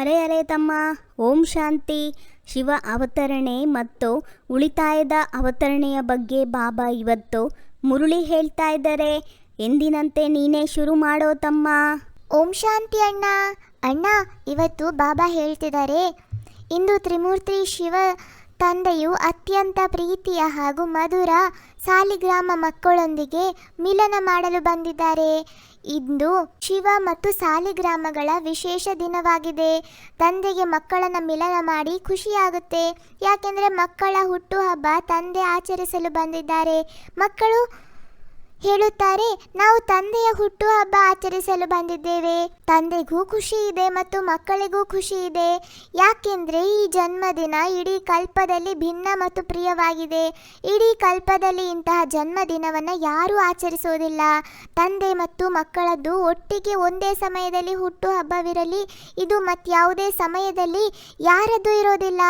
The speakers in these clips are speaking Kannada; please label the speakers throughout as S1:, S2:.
S1: ಅರೆ ಅರೆ ತಮ್ಮ, ಓಂ ಶಾಂತಿ. ಶಿವ ಅವತರಣೆ ಮತ್ತು ಉಳಿತಾಯದ ಅವತರಣೆಯ ಬಗ್ಗೆ ಬಾಬಾ ಇವತ್ತು ಮುರುಳಿ ಹೇಳ್ತಾ ಇದ್ದಾರೆ. ಎಂದಿನಂತೆ ನೀನೇ ಶುರು ಮಾಡೋ ತಮ್ಮ?
S2: ಓಂ ಶಾಂತಿ ಅಣ್ಣ. ಅಣ್ಣ, ಇವತ್ತು ಬಾಬಾ ಹೇಳ್ತಿದ್ದಾರೆ. ಇಂದು ತ್ರಿಮೂರ್ತಿ ಶಿವ ತಂದೆಯು ಅತ್ಯಂತ ಪ್ರೀತಿಯ ಹಾಗೂ ಮಧುರ ಸಾಲಿಗ್ರಾಮ ಮಕ್ಕಳೊಂದಿಗೆ ಮಿಲನ ಮಾಡಲು ಬಂದಿದ್ದಾರೆ. ಇಂದು ಶಿವ ಮತ್ತು ಸಾಲಿಗ್ರಾಮಗಳ ವಿಶೇಷ ದಿನವಾಗಿದೆ. ತಂದೆಗೆ ಮಕ್ಕಳನ್ನು ಮಿಲನ ಮಾಡಿ ಖುಷಿಯಾಗುತ್ತೆ. ಯಾಕೆಂದರೆ ಮಕ್ಕಳ ಹುಟ್ಟುಹಬ್ಬ ತಂದೆ ಆಚರಿಸಲು ಬಂದಿದ್ದಾರೆ. ಮಕ್ಕಳು ಹೇಳುತ್ತಾರೆ, ನಾವು ತಂದೆಯ ಹುಟ್ಟುಹಬ್ಬ ಆಚರಿಸಲು ಬಂದಿದ್ದೇವೆ. ತಂದೆಗೂ ಖುಷಿ ಇದೆ ಮತ್ತು ಮಕ್ಕಳಿಗೂ ಖುಷಿ ಇದೆ. ಯಾಕೆಂದರೆ ಈ ಜನ್ಮದಿನ ಇಡೀ ಕಲ್ಪದಲ್ಲಿ ಭಿನ್ನ ಮತ್ತು ಪ್ರಿಯವಾಗಿದೆ. ಇಡೀ ಕಲ್ಪದಲ್ಲಿ ಇಂತಹ ಜನ್ಮದಿನವನ್ನು ಯಾರೂ ಆಚರಿಸುವುದಿಲ್ಲ. ತಂದೆ ಮತ್ತು ಮಕ್ಕಳದ್ದು ಒಟ್ಟಿಗೆ ಒಂದೇ ಸಮಯದಲ್ಲಿ ಹುಟ್ಟುಹಬ್ಬವಿರಲಿ, ಇದು ಮತ್ಯಾವುದೇ ಸಮಯದಲ್ಲಿ ಯಾರದ್ದು ಇರೋದಿಲ್ಲ.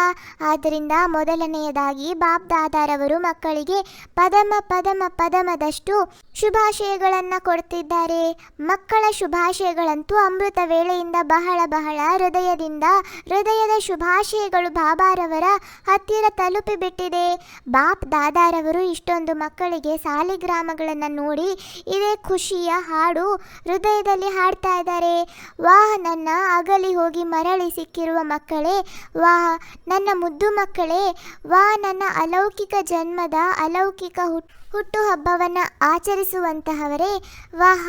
S2: ಆದ್ದರಿಂದ ಮೊದಲನೆಯದಾಗಿ ಬಾಬ್ ದಾದಾರವರು ಮಕ್ಕಳಿಗೆ ಪದಮ ಪದಮ ಪದಮದಷ್ಟು ಶುಭಾಶಯಗಳನ್ನು ಕೊಡ್ತಿದ್ದಾರೆ. ಮಕ್ಕಳ ಶುಭಾಶಯಗಳಂತೂ ಅಮೃತ ವೇಳೆಯಿಂದ ಬಹಳ ಬಹಳ ಹೃದಯದಿಂದ, ಹೃದಯದ ಶುಭಾಶಯಗಳು ಬಾಬಾರವರ ಹತ್ತಿರ ತಲುಪಿಬಿಟ್ಟಿದೆ. ಬಾಪ್ ದಾದಾರವರು ಇಷ್ಟೊಂದು ಮಕ್ಕಳಿಗೆ ಸಾಲಿಗ್ರಾಮಗಳನ್ನು ನೋಡಿ ಇದೇ ಖುಷಿಯ ಹಾಡು ಹೃದಯದಲ್ಲಿ ಹಾಡ್ತಾ ಇದ್ದಾರೆ. ವಾಹ, ನನ್ನ ಅಗಲಿ ಹೋಗಿ ಮರಳಿ ಸಿಕ್ಕಿರುವ ಮಕ್ಕಳೇ, ವಾಹ, ನನ್ನ ಮುದ್ದು ಮಕ್ಕಳೇ ವಾ ನನ್ನ ಅಲೌಕಿಕ ಜನ್ಮದ ಅಲೌಕಿಕ ಹುಟ್ಟು ಹುಟ್ಟುಹಬ್ಬವನ್ನು ಆಚರಿಸುವಂತಹವರೇ. ವಾಹ.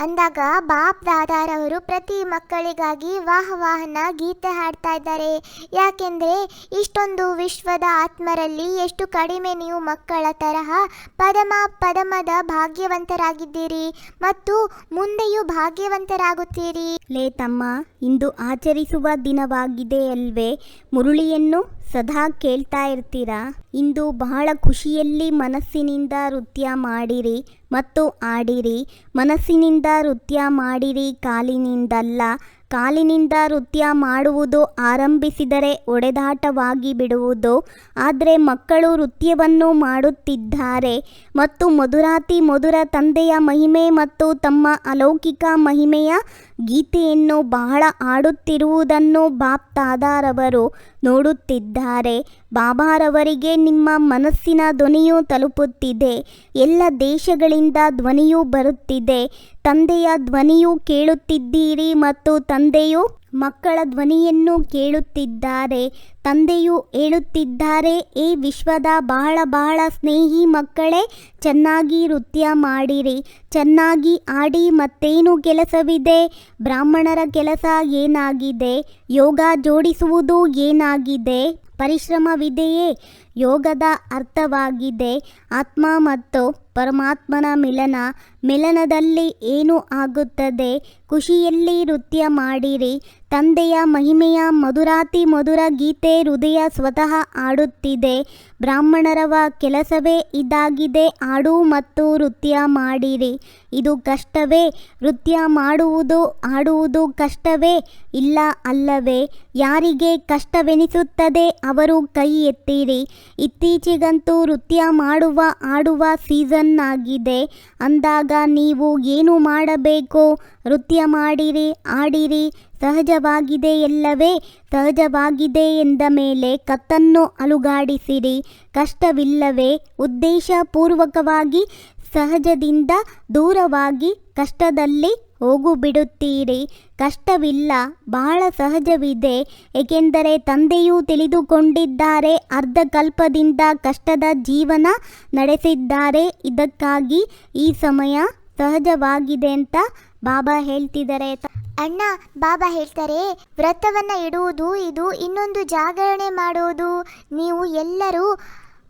S2: ಅಂದಾಗ ಬಾಪ್ ದಾದಾರವರು ಪ್ರತಿ ಮಕ್ಕಳಿಗಾಗಿ ವಾಹ ವಾಹನ ಗೀತೆ ಹಾಡ್ತಾ ಇದ್ದಾರೆ. ಯಾಕೆಂದರೆ ಇಷ್ಟೊಂದು ವಿಶ್ವದ ಆತ್ಮರಲ್ಲಿ ಎಷ್ಟು ಕಡಿಮೆ ನೀವು ಮಕ್ಕಳ ತರಹ ಪದಮ ಪದಮದ ಭಾಗ್ಯವಂತರಾಗಿದ್ದೀರಿ ಮತ್ತು ಮುಂದೆಯೂ ಭಾಗ್ಯವಂತರಾಗುತ್ತೀರಿ.
S1: ಲೇ ತಮ್ಮ, ಇಂದು ಆಚರಿಸುವ ದಿನವಾಗಿದೆ ಅಲ್ವೇ ಮುರುಳಿಯನ್ನು ಸದಾ ಕೇಳ್ತಾ ಇರ್ತೀರಾ? ಇಂದು ಬಹಳ ಖುಷಿಯಲ್ಲಿ ಮನಸ್ಸಿನಿಂದ ನೃತ್ಯ ಮಾಡಿರಿ ಮತ್ತು ಆಡಿರಿ. ಮನಸ್ಸಿನಿಂದ ನೃತ್ಯ ಮಾಡಿರಿ ಕಾಲಿನಿಂದಲ್ಲ. ಕಾಲಿನಿಂದ ನೃತ್ಯ ಮಾಡುವುದು ಆರಂಭಿಸಿದರೆ ಒಡೆದಾಟವಾಗಿ ಬಿಡುವುದು. ಆದರೆ ಮಕ್ಕಳು ನೃತ್ಯವನ್ನು ಮಾಡುತ್ತಿದ್ದಾರೆ. ಮತ್ತು ಮಧುರಾತಿ ಮಧುರ ತಂದೆಯ ಮಹಿಮೆ ಮತ್ತು ತಮ್ಮ ಅಲೌಕಿಕ ಮಹಿಮೆಯ ಗೀತೆಯನ್ನು ಬಹಳ ಆಡುತ್ತಿರುವುದನ್ನು ಬಾಪ್ ತಾದಾರವರು ನೋಡುತ್ತಿದ್ದಾರೆ. ಬಾಬಾರವರಿಗೆ ನಿಮ್ಮ ಮನಸ್ಸಿನ ಧ್ವನಿಯು ತಲುಪುತ್ತಿದೆ. ಎಲ್ಲ ದೇಶಗಳಿಂದ ಧ್ವನಿಯು ಬರುತ್ತಿದೆ. ತಂದೆಯ ಧ್ವನಿಯು ಕೇಳುತ್ತಿದ್ದೀರಿ ಮತ್ತು ತಂದೆಯು ಮಕ್ಕಳ ಧ್ವನಿಯನ್ನು ಕೇಳುತ್ತಿದ್ದಾರೆ. ತಂದೆಯು ಹೇಳುತ್ತಿದ್ದಾರೆ ಈ ವಿಶ್ವದ ಬಹಳ ಬಹಳ ಸ್ನೇಹಿ ಮಕ್ಕಳೇ, ಚೆನ್ನಾಗಿ ನೃತ್ಯ ಮಾಡಿರಿ, ಚೆನ್ನಾಗಿ ಆಡಿ ಮತ್ತೇನು ಕೆಲಸವಿದೆ? ಬ್ರಾಹ್ಮಣರ ಕೆಲಸ ಏನಾಗಿದೆ? ಯೋಗ ಜೋಡಿಸುವುದು ಏನಾಗಿದೆ? ಪರಿಶ್ರಮವಿದೆಯೇ? ಯೋಗದ ಅರ್ಥವಾಗಿದೆ. ಆತ್ಮ ಮತ್ತು ಪರಮಾತ್ಮನ ಮಿಲನ, ಮಿಲನದಲ್ಲಿ ಏನು ಆಗುತ್ತದೆ? ಖುಷಿಯಲ್ಲಿ ನೃತ್ಯ ಮಾಡಿರಿ. ತಂದೆಯ ಮಹಿಮೆಯ ಮಧುರಾತಿ ಮಧುರ ಗೀತೆ ಹೃದಯ ಸ್ವತಃ ಆಡುತ್ತಿದೆ ಬ್ರಾಹ್ಮಣರವ ಕೆಲಸವೇ ಇದಾಗಿದೆ. ಆಡು ಮತ್ತು ನೃತ್ಯ ಮಾಡಿರಿ. ಇದು ಕಷ್ಟವೇ? ನೃತ್ಯ ಮಾಡುವುದು ಆಡುವುದು ಕಷ್ಟವೇ? ಇಲ್ಲ ಅಲ್ಲವೇ? ಯಾರಿಗೆ ಕಷ್ಟವೆನಿಸುತ್ತದೆ, ಅವರು ಕೈ ಎತ್ತಿರಿ. ಇತ್ತೀಚೆಗಂತೂ ನೃತ್ಯ ಮಾಡುವ, ಆಡುವ ಸೀಸನ್ ಆಗಿದೆ. ಅಂದಾಗ ನೀವು ಏನು ಮಾಡಬೇಕು? ನೃತ್ಯ ಮಾಡಿರಿ, ಆಡಿರಿ. ಸಹಜವಾಗಿದೆ ಎಲ್ಲವೇ? ಸಹಜವಾಗಿದೆ ಎಂದ ಮೇಲೆ ಕತ್ತನ್ನು ಅಲುಗಾಡಿಸಿರಿ. ಕಷ್ಟವಿಲ್ಲವೇ? ಉದ್ದೇಶಪೂರ್ವಕವಾಗಿ, ಸಹಜದಿಂದ ದೂರವಾಗಿ, ಕಷ್ಟದಲ್ಲಿ ಹೋಗುಬಿಡುತ್ತೀರಿ. ಕಷ್ಟವಿಲ್ಲ, ಬಹಳ ಸಹಜವಿದೆ. ಏಕೆಂದರೆ ತಂದೆಯೂ ತಿಳಿದುಕೊಂಡಿದ್ದಾರೆ ಅರ್ಧ ಕಲ್ಪದಿಂದ ಕಷ್ಟದ ಜೀವನ ನಡೆಸಿದ್ದಾರೆ. ಇದಕ್ಕಾಗಿ ಈ ಸಮಯ ಸಹಜವಾಗಿದೆ ಅಂತ ಬಾಬಾ ಹೇಳ್ತಿದ್ದಾರೆ.
S2: ಅಣ್ಣ, ಬಾಬಾ ಹೇಳ್ತಾರೆ, ವ್ರತವನ್ನು ಇಡುವುದು, ಇದು ಇನ್ನೊಂದು ಜಾಗರಣೆ ಮಾಡುವುದು ನೀವು ಎಲ್ಲರೂ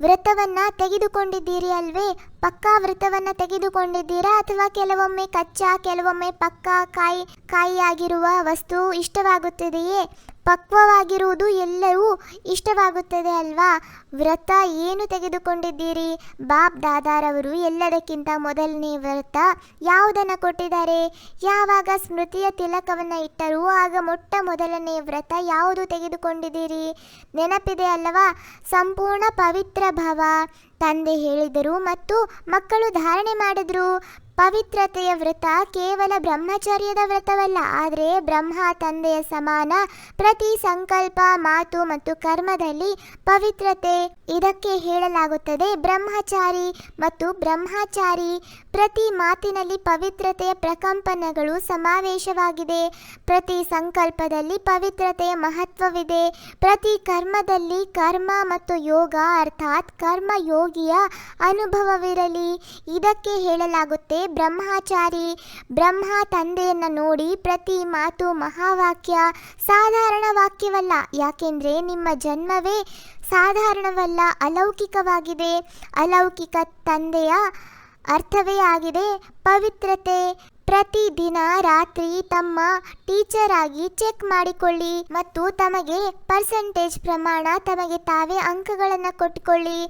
S2: ವ್ರತವನ್ನು ತೆಗೆದುಕೊಂಡಿದ್ದೀರಿ ಅಲ್ವೇ? ಪಕ್ಕಾ ವ್ರತವನ್ನು ತೆಗೆದುಕೊಂಡಿದ್ದೀರಾ? ಅಥವಾ ಕೆಲವೊಮ್ಮೆ ಕಚ್ಚಾ, ಕೆಲವೊಮ್ಮೆ ಪಕ್ಕಾ ಕಾಯಿ, ಕಾಯಿಯಾಗಿರುವ ವಸ್ತು ಇಷ್ಟವಾಗುತ್ತದೆಯೇ? ಪಕ್ವವಾಗಿರುವುದು ಎಲ್ಲವೂ ಇಷ್ಟವಾಗುತ್ತದೆ ಅಲ್ವಾ? ವ್ರತ ಏನು ತೆಗೆದುಕೊಂಡಿದ್ದೀರಿ? ಬಾಬ್ ದಾದಾರವರು ಎಲ್ಲದಕ್ಕಿಂತ ಮೊದಲನೇ ವ್ರತ ಯಾವುದನ್ನು ಕೊಟ್ಟಿದ್ದಾರೆ? ಯಾವಾಗ ಸ್ಮೃತಿಯ ತಿಲಕವನ್ನು ಇಟ್ಟರೂ ಆಗ ಮೊಟ್ಟ ಮೊದಲನೇ ವ್ರತ ಯಾವುದು ತೆಗೆದುಕೊಂಡಿದ್ದೀರಿ? ನೆನಪಿದೆ ಅಲ್ಲವಾ ಸಂಪೂರ್ಣ ಪವಿತ್ರ ಭಾವ. ತಂದೆ ಹೇಳಿದರು ಮತ್ತು ಮಕ್ಕಳು ಧಾರಣೆ ಮಾಡಿದ್ರು. ಪವಿತ್ರತೆಯ ವ್ರತ ಕೇವಲ ಬ್ರಹ್ಮಚರ್ಯದ ವ್ರತವಲ್ಲ, ಆದರೆ ಬ್ರಹ್ಮ ತಂದೆಯ ಸಮಾನ ಪ್ರತಿ ಸಂಕಲ್ಪ, ಮಾತು ಮತ್ತು ಕರ್ಮದಲ್ಲಿ ಪವಿತ್ರತೆ ಇದಕ್ಕೆ ಹೇಳಲಾಗುತ್ತದೆ. ಬ್ರಹ್ಮಚಾರಿ ಮತ್ತು ಬ್ರಹ್ಮಚಾರಿ ಪ್ರತಿ ಮಾತಿನಲ್ಲಿ ಪವಿತ್ರತೆಯ ಪ್ರಕಂಪನಗಳು ಸಮಾವೇಶವಾಗಿದೆ. ಪ್ರತಿ ಸಂಕಲ್ಪದಲ್ಲಿ ಪವಿತ್ರತೆಯ ಮಹತ್ವವಿದೆ. ಪ್ರತಿ ಕರ್ಮದಲ್ಲಿ ಕರ್ಮ ಮತ್ತು ಯೋಗ, ಅರ್ಥಾತ್ ಕರ್ಮ ಯೋಗಿಯ ಅನುಭವವಿರಲಿ. ಇದಕ್ಕೆ ಹೇಳಲಾಗುತ್ತೆ ಬ್ರಹ್ಮಚಾರಿ, ಬ್ರಹ್ಮ ತಂದೆಯನ್ನು ನೋಡಿ ಪ್ರತಿ ಮಾತು ಮಹಾವಾಕ್ಯ, ಸಾಧಾರಣ ವಾಕ್ಯವಲ್ಲ. ಯಾಕೆಂದರೆ ನಿಮ್ಮ ಜನ್ಮವೇ ಸಾಧಾರಣವಲ್ಲ, ಅಲೌಕಿಕವಾಗಿದೆ. ಅಲೌಕಿಕ ತಂದೆಯ ಅರ್ಥವೇ ಆಗಿದೆ ಪವಿತ್ರತೆ. ಪ್ರತಿದಿನ ರಾತ್ರಿ ತಮ್ಮ ಟೀಚರ್ ಆಗಿ ಚೆಕ್ ಮಾಡಿಕೊಳ್ಳಿ ಮತ್ತು ತಮಗೆ ಪರ್ಸೆಂಟೇಜ್ ಪ್ರಮಾಣ ತಮಗೆ ತಾವೇ ಅಂಕಗಳನ್ನು ಕೊಟ್ಟುಕೊಳ್ಳಿ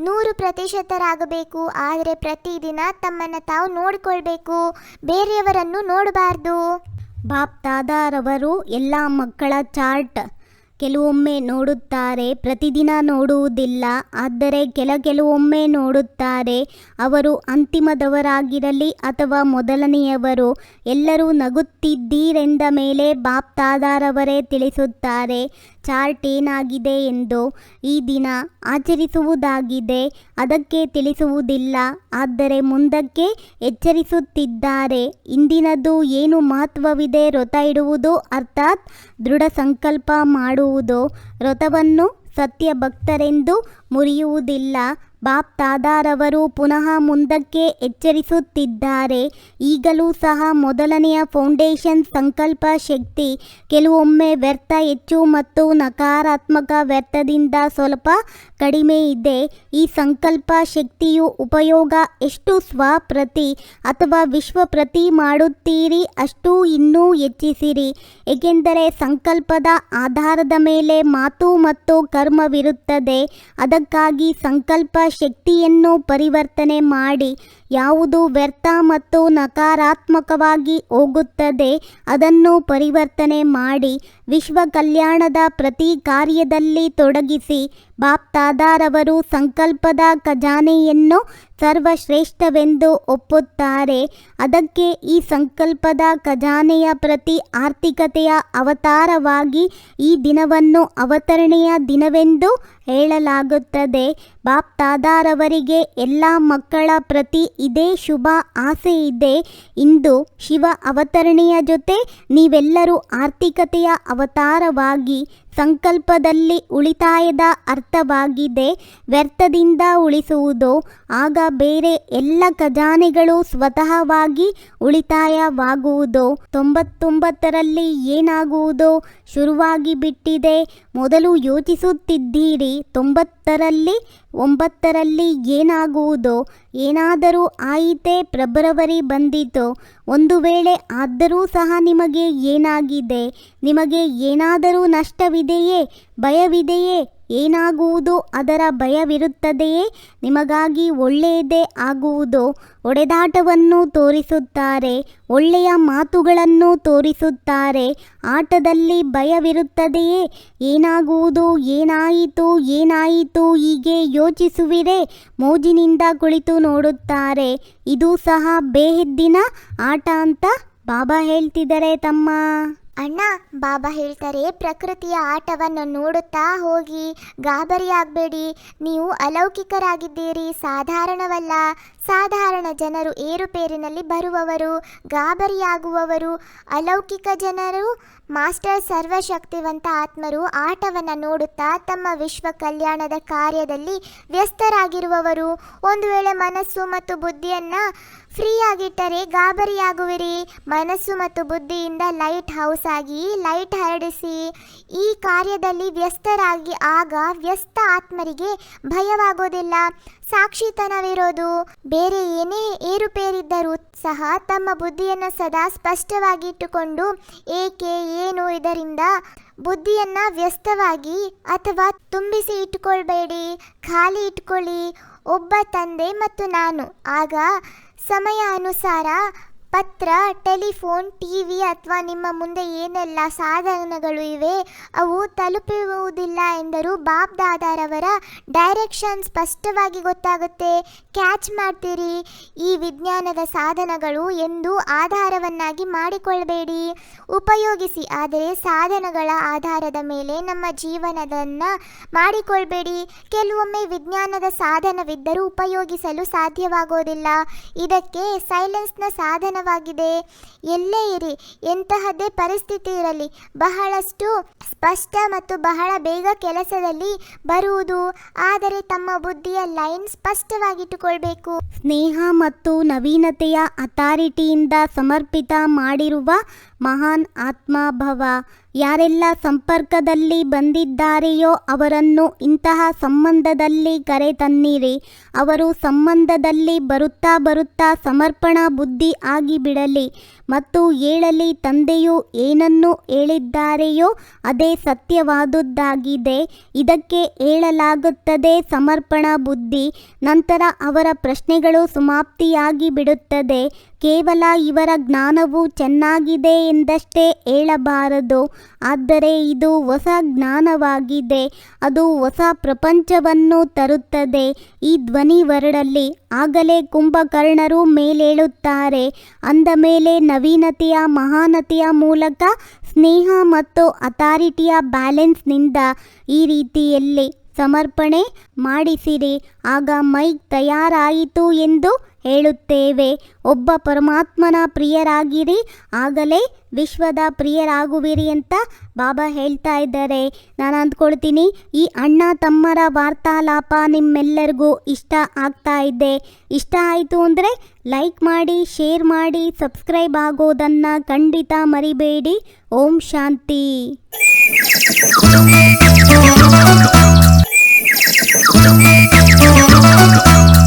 S2: ನೂರು ಪ್ರತಿಶತರಾಗಬೇಕು ಆದರೆ ಪ್ರತಿದಿನ ತಮ್ಮನ್ನು ತಾವು ನೋಡಿಕೊಳ್ಬೇಕು ಬೇರೆಯವರನ್ನು ನೋಡಬಾರ್ದು.
S1: ಬಾಪ್ ದಾದಾರವರು ಎಲ್ಲ ಮಕ್ಕಳ ಚಾರ್ಟ್. ಕೆಲವೊಮ್ಮೆ ನೋಡುತ್ತಾರೆ, ಪ್ರತಿದಿನ ನೋಡುವುದಿಲ್ಲ. ಆದರೆ ಕೆಲ ಕೆಲವೊಮ್ಮೆ ನೋಡುತ್ತಾರೆ, ಅವರು ಅಂತಿಮದವರಾಗಿರಲಿ ಅಥವಾ ಮೊದಲನೆಯವರು. ಎಲ್ಲರೂ ನಗುತ್ತಿದ್ದೀರೆಂದ ಮೇಲೆ ಬಾಪ್ತಾದಾರವರೇ ತಿಳಿಸುತ್ತಾರೆ, ಚಾರ್ಟ್ ಏನಾಗಿದೆ ಎಂದು. ಈ ದಿನ ಆಚರಿಸುವುದಾಗಿದೆ, ಅದಕ್ಕೆ ತಿಳಿಸುವುದಿಲ್ಲ, ಆದರೆ ಮುಂದಕ್ಕೆ ಎಚ್ಚರಿಸುತ್ತಿದ್ದಾರೆ. ಇಂದಿನದು ಏನು ಮಹತ್ವವಿದೆ, ರೊತ ಇಡುವುದು, ಅರ್ಥಾತ್ ದೃಢ ಸಂಕಲ್ಪ ಮಾಡುವುದು. ವ್ರತವನ್ನು ಸತ್ಯ ಭಕ್ತರೆಂದು ಮುರಿಯುವುದಿಲ್ಲ. ಬಾಪ್ ತಾದಾರವರು ಪುನಃ ಮುಂದಕ್ಕೆ ಎಚ್ಚರಿಸುತ್ತಿದ್ದಾರೆ. ಈಗಲೂ ಸಹ ಮೊದಲನೆಯ ಫೌಂಡೇಶನ್ ಸಂಕಲ್ಪ ಶಕ್ತಿ ಕೆಲವೊಮ್ಮೆ ವ್ಯರ್ಥ, ಹೆಚ್ಚು ಮತ್ತು ನಕಾರಾತ್ಮಕ ವ್ಯರ್ಥದಿಂದ ಸ್ವಲ್ಪ ಕಡಿಮೆ ಇದೆ. ಈ ಸಂಕಲ್ಪ ಶಕ್ತಿಯು ಉಪಯೋಗ ಎಷ್ಟು ಸ್ವಪ್ರತಿ ಅಥವಾ ವಿಶ್ವಪ್ರತಿ ಮಾಡುತ್ತೀರಿ ಅಷ್ಟು ಇನ್ನೂ ಹೆಚ್ಚಿಸಿರಿ. ಏಕೆಂದರೆ ಸಂಕಲ್ಪದ ಆಧಾರದ ಮೇಲೆ ಮಾತು ಮತ್ತು ಕರ್ಮವಿರುತ್ತದೆ ಅದಕ್ಕಾಗಿ ಸಂಕಲ್ಪ ಶಕ್ತಿಯನ್ನು ಪರಿವರ್ತನೆ ಮಾಡಿ ಯಾವುದು ವ್ಯರ್ಥ ಮತ್ತು ನಕಾರಾತ್ಮಕವಾಗಿ ಹೋಗುತ್ತದೆ ಅದನ್ನು ಪರಿವರ್ತನೆ ಮಾಡಿ ವಿಶ್ವ ಕಲ್ಯಾಣದ ಪ್ರತಿ ಕಾರ್ಯದಲ್ಲಿ ತೊಡಗಿಸಿ ಬಾಪ್ತಾದಾರವರು ಸಂಕಲ್ಪದ ಖಜಾನೆಯನ್ನು ಸರ್ವಶ್ರೇಷ್ಠವೆಂದು ಒಪ್ಪುತ್ತಾರೆ. ಅದಕ್ಕೆ ಈ ಸಂಕಲ್ಪದ ಖಜಾನೆಯ ಪ್ರತಿ ಆರ್ಥಿಕತೆಯ ಅವತಾರವಾಗಿ ಈ ದಿನವನ್ನು ಅವತರಣೆಯ ದಿನವೆಂದು ಹೇಳಲಾಗುತ್ತದೆ. ಬಾಪ್ತಾದಾರವರಿಗೆ ಎಲ್ಲ ಮಕ್ಕಳ ಪ್ರತಿ ಇದೇ ಶುಭ ಆಸೆ ಇದೆ. ಇಂದು ಶಿವ ಅವತರಣೆಯ ಜೊತೆ ನೀವೆಲ್ಲರೂ ಆರ್ಥಿಕತೆಯ ಅವತಾರವಾಗಿ ಸಂಕಲ್ಪದಲ್ಲಿ ಉಳಿತಾಯದ ಅರ್ಥವಾಗಿದೆ. ವ್ಯರ್ಥದಿಂದ ಉಳಿಸುವುದು, ಆಗ ಬೇರೆ ಎಲ್ಲ ಖಜಾನೆಗಳು ಸ್ವತಃವಾಗಿ ಉಳಿತಾಯವಾಗುವುದು. ತೊಂಬತ್ತೊಂಬತ್ತರಲ್ಲಿ ಏನಾಗುವುದು? ಶುರುವಾಗಿ ಬಿಟ್ಟಿದೆ. ಮೊದಲು ಯೋಚಿಸುತ್ತಿದ್ದೀರಿ. ತೊಂಬತ್ತರಲ್ಲಿ, ಒಂಬತ್ತರಲ್ಲಿ ಏನಾಗುವುದು? ಏನಾದರೂ ಆಯಿತೇ, ಫೆಬ್ರವರಿ ಬಂದಿತು. ಒಂದು ವೇಳೆ ಆದರೂ ಸಹ ನಿಮಗೆ ಏನಾಗಿದೆ ನಿಮಗೆ ಏನಾದರೂ ನಷ್ಟವಿದೆಯೇ ಭಯವಿದೆಯೇ? ಏನಾಗುವುದು ಅದರ ಭಯವಿರುತ್ತದೆಯೇ? ನಿಮಗಾಗಿ ಒಳ್ಳೆಯದೇ ಆಗುವುದು. ಒಡೆದಾಟವನ್ನು ತೋರಿಸುತ್ತಾರೆ, ಒಳ್ಳೆಯ ಮಾತುಗಳನ್ನು ತೋರಿಸುತ್ತಾರೆ. ಆಟದಲ್ಲಿ ಭಯವಿರುತ್ತದೆಯೇ? ಏನಾಗುವುದು? ಏನಾಯಿತು? ಏನಾಯಿತು? ಹೀಗೆ ಯೋಚಿಸುವಿರೆ? ಮೋಜಿನಿಂದ ಕುಳಿತು ನೋಡುತ್ತಾರೆ. ಇದು ಸಹ ಬೇಹಿದ್ದಿನ ಆಟ ಅಂತ ಬಾಬಾ ಹೇಳ್ತಿದ್ದಾರೆ ತಮ್ಮ
S2: ಅಣ್ಣ ಬಾಬಾ ಹೇಳ್ತಾರೆ ಪ್ರಕೃತಿಯ ಆಟವನ್ನು ನೋಡುತ್ತಾ ಹೋಗಿ ಗಾಬರಿಯಾಗಬೇಡಿ. ನೀವು ಅಲೌಕಿಕರಾಗಿದ್ದೀರಿ ಸಾಧಾರಣವಲ್ಲ. ಸಾಧಾರಣ ಜನರು ಏರುಪೇರಿನಲ್ಲಿ ಬರುವವರು, ಗಾಬರಿಯಾಗುವವರು, ಅಲೌಕಿಕ ಜನರು, ಮಾಸ್ಟರ್ ಸರ್ವಶಕ್ತಿವಂತ ಆತ್ಮರು ಆಟವನ್ನು ನೋಡುತ್ತಾ ತಮ್ಮ ವಿಶ್ವ ಕಲ್ಯಾಣದ ಕಾರ್ಯದಲ್ಲಿ ವ್ಯಸ್ತರಾಗಿರುವವರು. ಒಂದು ವೇಳೆ ಮನಸ್ಸು ಮತ್ತು ಬುದ್ಧಿಯನ್ನು ಫ್ರೀ ಆಗಿಟ್ಟರೆ ಗಾಬರಿಯಾಗುವಿರಿ. ಮನಸ್ಸು ಮತ್ತು ಬುದ್ಧಿಯಿಂದ ಲೈಟ್ ಹೌಸ್ ಆಗಿ ಲೈಟ್ ಹರಡಿಸಿ, ಈ ಕಾರ್ಯದಲ್ಲಿ ವ್ಯಸ್ತರಾಗಿ ಆಗ ವ್ಯಸ್ತ ಆತ್ಮರಿಗೆ ಭಯವಾಗೋದಿಲ್ಲ, ಸಾಕ್ಷಿತನವಿರೋದು. ಬೇರೆ ಏನೇ ಏರುಪೇರಿದ್ದರೂ ಸಹ ತಮ್ಮ ಬುದ್ಧಿಯನ್ನು ಸದಾ ಸ್ಪಷ್ಟವಾಗಿ ಇಟ್ಟುಕೊಂಡು ಏಕೆ, ಏನು ಇದರಿಂದ? ಬುದ್ಧಿಯನ್ನ ವ್ಯಸ್ತವಾಗಿ ಅಥವಾ ತುಂಬಿಸಿ ಇಟ್ಕೊಳ್ಬೇಡಿ ಖಾಲಿ ಇಟ್ಕೊಳ್ಳಿ ಒಬ್ಬ ತಂದೆ ಮತ್ತು ನಾನು. ಆಗ ಸಮಯ ಅನುಸಾರ ಪತ್ರ, ಟೆಲಿಫೋನ್, ಟಿವಿ ಅಥವಾ ನಿಮ್ಮ ಮುಂದೆ ಏನೆಲ್ಲ ಸಾಧನಗಳು ಇವೆ, ಅವು ತಲುಪುವುದಿಲ್ಲ ಎಂದರೂ ಬಾಬ್ ದಾದಾರವರ ಡೈರೆಕ್ಷನ್ ಸ್ಪಷ್ಟವಾಗಿ ಗೊತ್ತಾಗುತ್ತೆ. ಕ್ಯಾಚ್ ಮಾಡ್ತೀರಿ. ಈ ವಿಜ್ಞಾನದ ಸಾಧನಗಳು ಎಂದು ಆಧಾರವನ್ನಾಗಿ ಮಾಡಿಕೊಳ್ಳಬೇಡಿ ಉಪಯೋಗಿಸಿ, ಆದರೆ ಸಾಧನಗಳ ಆಧಾರದ ಮೇಲೆ ನಮ್ಮ ಜೀವನದನ್ನು ಮಾಡಿಕೊಳ್ಬೇಡಿ. ಕೆಲವೊಮ್ಮೆ ವಿಜ್ಞಾನದ ಸಾಧನವಿದ್ದರೂ ಉಪಯೋಗಿಸಲು ಸಾಧ್ಯವಾಗೋದಿಲ್ಲ. ಇದಕ್ಕೆ ಸೈಲೆನ್ಸ್ನ ಸಾಧನವಾಗಿದೆ ಎಲ್ಲೇ ಇರಿ, ಎಂತಹದ್ದೇ ಪರಿಸ್ಥಿತಿ ಇರಲಿ. ಬಹಳಷ್ಟು ಸ್ಪಷ್ಟ ಮತ್ತು ಬಹಳ ಬೇಗ ಕೆಲಸದಲ್ಲಿ ಬರುವುದು, ಆದರೆ ತಮ್ಮ ಬುದ್ಧಿಯ ಲೈನ್ ಸ್ಪಷ್ಟವಾಗಿಟ್ಟುಕೊಳ್ಬೇಕು.
S1: ಸ್ನೇಹ ಮತ್ತು ನವೀನತೆಯ ಅಥಾರಿಟಿಯಿಂದ ಸಮರ್ಪಿತ ಮಾಡಿರುವ ಮಹಾನ್ ಆತ್ಮಭವ. ಯಾರೆಲ್ಲ ಸಂಪರ್ಕದಲ್ಲಿ ಬಂದಿದ್ದಾರೆಯೋ ಅವರನ್ನು ಇಂತಹ ಸಂಬಂಧದಲ್ಲಿ ಕರೆ ತನ್ನಿರಿ ಅವರು ಸಂಬಂಧದಲ್ಲಿ ಬರುತ್ತಾ ಬರುತ್ತಾ ಸಮರ್ಪಣಾ ಬುದ್ಧಿ ಆಗಿಬಿಡಲಿ. ಮತ್ತು ಹೇಳಲಿ ತಂದೆಯು ಏನನ್ನು ಹೇಳಿದ್ದಾರೆಯೋ ಅದೇ ಸತ್ಯವಾದುದ್ದಾಗಿದೆ. ಇದಕ್ಕೆ ಹೇಳಲಾಗುತ್ತದೆ ಸಮರ್ಪಣಾ ಬುದ್ಧಿ. ನಂತರ ಅವರ ಪ್ರಶ್ನೆಗಳು ಸಮಾಪ್ತಿಯಾಗಿ ಬಿಡುತ್ತದೆ ಕೇವಲ ಇವರ ಜ್ಞಾನವು ಚೆನ್ನಾಗಿದೆ ಎಂದಷ್ಟೇ ಹೇಳಬಾರದು. ಆದರೆ ಇದು ಹೊಸ ಜ್ಞಾನವಾಗಿದೆ. ಅದು ಹೊಸ ಪ್ರಪಂಚವನ್ನು ತರುತ್ತದೆ. ಈ ಧ್ವನಿ ವರ್ಡಲ್ಲಿ ಆಗಲೇ ಕುಂಭಕರ್ಣರು ಮೇಲೇಳುತ್ತಾರೆ. ಅಂದ ಮೇಲೆ ನವೀನತೆಯ ಮಹಾನತೆಯ ಮೂಲಕ ಸ್ನೇಹ ಮತ್ತು ಅಥಾರಿಟಿಯ ಬ್ಯಾಲೆನ್ಸ್ನಿಂದ ಈ ರೀತಿಯಲ್ಲಿ ಸಮರ್ಪಣೆ ಮಾಡಿಸಿರಿ. ಆಗ ಮೈಕ್ ತಯಾರಾಯಿತು ಎಂದು ಹೇಳುತ್ತೇವೆ. ಒಬ್ಬ ಪರಮಾತ್ಮನ ಪ್ರಿಯರಾಗಿರಿ. ಆಗಲೇ ವಿಶ್ವದ ಪ್ರಿಯರಾಗುವಿರಿ ಅಂತ ಬಾಬಾ ಹೇಳ್ತಾ ಇದ್ದಾರೆ. ನಾನು ಅಂದ್ಕೊಳ್ತೀನಿ, ಈ ಅಣ್ಣ ತಮ್ಮರ ವಾರ್ತಾಲಾಪ ನಿಮ್ಮೆಲ್ಲರಿಗೂ ಇಷ್ಟ ಆಗ್ತಾ ಇದೆ. ಇಷ್ಟ ಆಯಿತು ಅಂದರೆ ಲೈಕ್ ಮಾಡಿ, ಶೇರ್ ಮಾಡಿ, ಸಬ್ಸ್ಕ್ರೈಬ್ ಆಗೋದನ್ನು ಖಂಡಿತ ಮರಿಬೇಡಿ. ಓಂ ಶಾಂತಿ.
S2: Thank you.